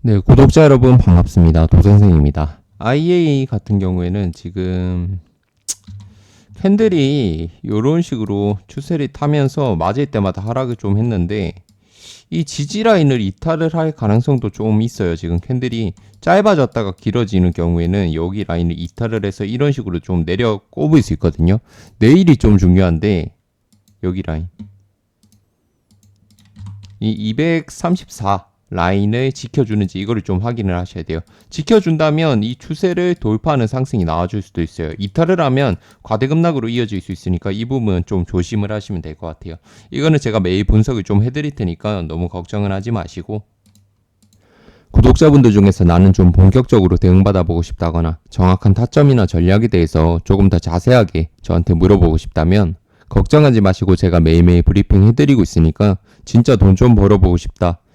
네, 구독자 여러분 반갑습니다. 도선생입니다. IA 같은 경우에는 지금 캔들이 이런 식으로 추세를 타면서 맞을 때마다 하락을 좀 했는데 이 지지 라인을 이탈을 할 가능성도 좀 있어요. 지금 캔들이 짧아졌다가 길어지는 경우에는 여기 라인을 이탈을 해서 이런 식으로 좀 내려 꼽을 수 있거든요. 내일이 좀 중요한데 여기 라인 이 234 라인을 지켜주는지 이거를 좀 확인을 하셔야 돼요. 지켜준다면 이 추세를 돌파하는 상승이 나와줄 수도 있어요. 이탈을 하면 과대급락으로 이어질 수 있으니까 이 부분 좀 조심을 하시면 될 것 같아요. 이거는 제가 매일 분석을 좀 해드릴 테니까 너무 걱정은 하지 마시고 구독자분들 중에서 나는 좀 본격적으로 대응받아 보고 싶다거나 정확한 타점이나 전략에 대해서 조금 더 자세하게 저한테 물어보고 싶다면 걱정하지 마시고 제가 매일매일 브리핑 해드리고 있으니까 진짜 돈 좀 벌어보고 싶다